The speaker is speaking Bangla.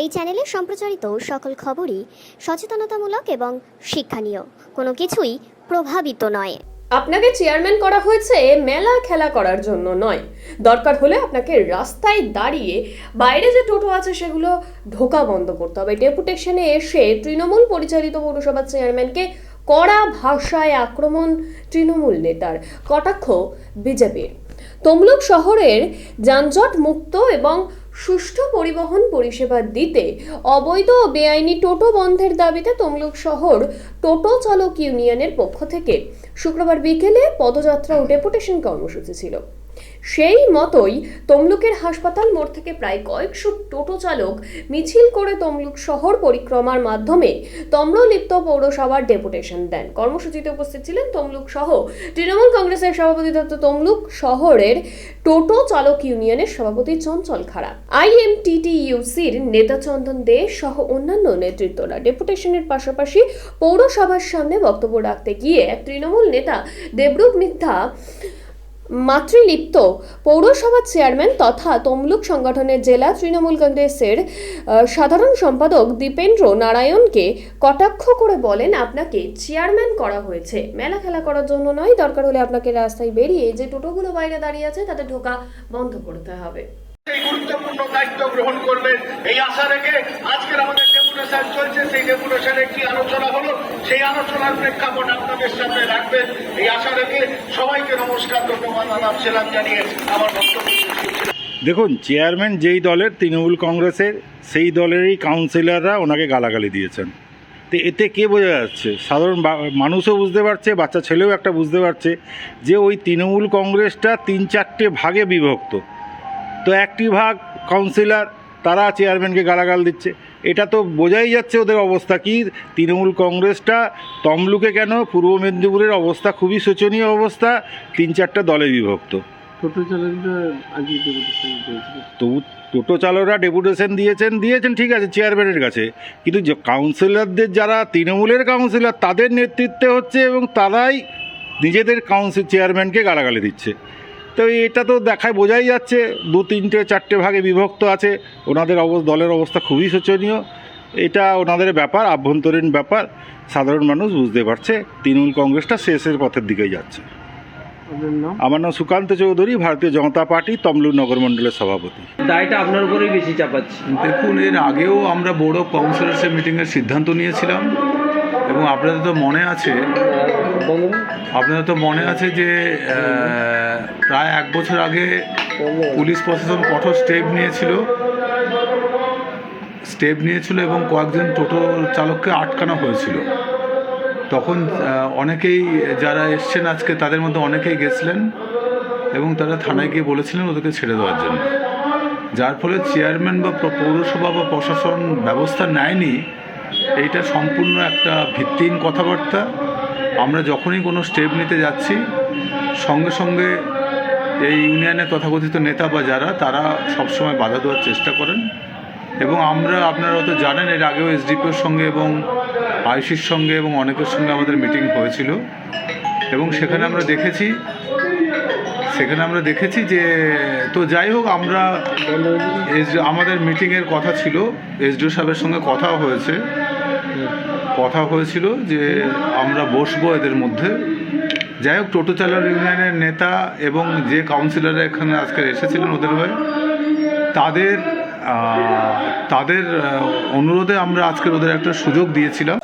এই চ্যানেলে সম্প্রচারিত সকল খবরই সচেতনতামূলক এবং শিক্ষণীয়। কোনো কিছুই প্রভাবিত নয়। আপনাকে চেয়ারম্যান করা হয়েছে মেলা খেলা করার জন্য নয়। দরকার হলে আপনাকে রাস্তায় দাঁড়িয়ে বাইরে যে টোটো আছে সেগুলো ঢোকা বন্ধ করতে হবে। ডেপুটেশনে এসে তৃণমূল পরিচালিত পৌরসভার চেয়ারম্যানকে কড়া ভাষায় আক্রমণ তৃণমূল নেতার কটাক্ষ বিজেপির। তমলুক শহরের যানজট মুক্ত এবং সুষ্ঠু পরিবহন পরিষেবা দিতে অবৈধ ও বেআইনি টোটো বন্ধের দাবিতে তমলুক শহর টোটো চালক ইউনিয়নের পক্ষ থেকে। শুক্রবার বিকেলে পদযাত্রা ও ডেপুটেশন কর্মসূচি ছিল। সেই মতোই তমলুকের হাসপাতাল মোড় থেকে প্রায় কয়েকশো টোটো চালক মিছিল করে তমলুক শহর পরিক্রমার মাধ্যমে তম্রলিপ্ত পৌরসভার ডেপুটেশন দেন। কর্মসূচিতে উপস্থিত ছিলেন তমলুক সহ তৃণমূল কংগ্রেসের সভাপতি তথা তমলুক শহরের টোটো চালক ইউনিয়নের সভাপতি চঞ্চল খাড়া। আইএমটিটিইউসির নেতা চন্দন দে সহ অন্যান্য নেতৃত্বরা ডেপুটেশনের পাশাপাশি পৌরসভার সামনে বক্তব্য রাখতে গিয়ে এক তৃণমূল নেতা দেবরূপ মিথ্যা মাতৃলিপ্ত পৌরসভার চেয়ারম্যান তথা তমলুক সংগঠনের জেলা তৃণমূল কংগ্রেসের সাধারণ সম্পাদক দীপেন্দ্র নারায়ণকে কটাক্ষ করে বলেন, আপনাকে চেয়ারম্যান করা হয়েছে। মেলা খেলা করার জন্য নয়, দরকার হলে আপনাকে রাস্তায় বেরিয়ে যে টোটোগুলো বাইরে দাঁড়িয়ে আছে, তাদের ঢোকা বন্ধ করতে হবে। গুরুত্বপূর্ণ দায়িত্ব গ্রহণ করবেন। এই আশা রেখে আজকের আমাদের ডেপুটেশন চলছে, সেই ডেপুটেশনে কি আলোচনা হলো, সেই আলোচনার প্রেক্ষাপট আপনাদের সামনে রাখবেন। এই আশা রেখে সবাইকে নমস্কার, ধন্যবাদ আলাপ সেলাম জানিয়ে আমার বক্তব্য দেখুন, চেয়ারম্যান যেই দলের, তৃণমূল কংগ্রেসের, সেই দলেরই কাউন্সিলররা ওনাকে গালাগালি দিয়েছেন। তো এতে কে বোঝা যাচ্ছে? সাধারণ মানুষও বুঝতে পারছে, বাচ্চা ছেলেও একটা বুঝতে পারছে যে ওই তৃণমূল কংগ্রেসটা তিন চারটে ভাগে বিভক্ত। তো একটি ভাগ কাউন্সিলর তারা চেয়ারম্যানকে গালাগাল দিচ্ছে। এটা তো বোঝাই যাচ্ছে ওদের অবস্থা। কি তৃণমূল কংগ্রেসটা তমলুকে কেন? পূর্ব মেদিনীপুরের অবস্থা খুবই শোচনীয় অবস্থা। তিন চারটা দলে বিভক্ত। তবু টোটো চালকরা ডেপুটেশন দিয়েছেন দিয়েছেন ঠিক আছে চেয়ারম্যানের কাছে। কিন্তু যে কাউন্সিলরদের যারা তৃণমূলের কাউন্সিলর তাদের নেতৃত্বে হচ্ছে এবং তারাই নিজেদের কাউন্সিল চেয়ারম্যানকে গালাগালি দিচ্ছে। তো এটা তো দেখায় বোঝাই যাচ্ছে দু তিনটে চারটে ভাগে বিভক্ত আছে। ওনাদের অব দলের অবস্থা খুবই শোচনীয়। এটা ওনাদের ব্যাপার আভ্যন্তরীণ ব্যাপার। সাধারণ মানুষ বুঝতে পারছে তৃণমূল কংগ্রেসটা শেষের পথের দিকেই যাচ্ছে। আমার নাম সুকান্ত চৌধুরী ভারতীয় জনতা পার্টি তমলুক নগর মণ্ডলের সভাপতি। দায়টা আপনার উপরেই বেশি চাপাচ্ছি। দেখুন এর আগেও আমরা অফ কাউন্সিলর্সের মিটিংয়ের সিদ্ধান্ত নিয়েছিলাম। এবং আপনাদের তো মনে আছে আপনাদের তো মনে আছে যে প্রায় এক বছর আগে পুলিশ প্রশাসন কঠোর স্টেপ নিয়েছিল। স্টেপ নিয়েছিল এবং কয়েকজন টোটো চালককে আটকানো হয়েছিল। তখন অনেকেই যারা এসছেন আজকে তাদের মধ্যে অনেকেই গেছিলেন এবং তারা থানায় গিয়ে বলেছিলেন ওদেরকে ছেড়ে দেওয়ার জন্য। যার ফলে চেয়ারম্যান বা পৌরসভা বা প্রশাসন ব্যবস্থা নেয়নি। এইটা সম্পূর্ণ একটা ভিত্তিহীন কথাবার্তা। আমরা যখনই কোনো স্টেপ নিতে যাচ্ছি, সঙ্গে সঙ্গে এই ইউনিয়নের তথাকথিত নেতা বা যারা, তারা সবসময় বাধা দেওয়ার চেষ্টা করেন। এবং আমরা, আপনারা তো জানেন, এর আগেও এসডিপিওর সঙ্গে এবং আইসির সঙ্গে এবং অনেকের সঙ্গে আমাদের মিটিং হয়েছিল। এবং সেখানে আমরা দেখেছি, সেখানে আমরা দেখেছি যে, তো যাই হোক, আমরা আমাদের মিটিংয়ের কথা ছিল এসডিও সাহেবের সঙ্গে কথা হয়েছে। কথা হয়েছিল যে আমরা বসবো এদের মধ্যে। যাই হোক, টোটো চালক ইউনিয়নের নেতা এবং যে কাউন্সিলররা এখানে আজকে এসেছিলেন ওদের হয়ে, তাদের তাদের অনুরোধে আমরা আজকের ওদের একটা সুযোগ দিয়েছিলাম।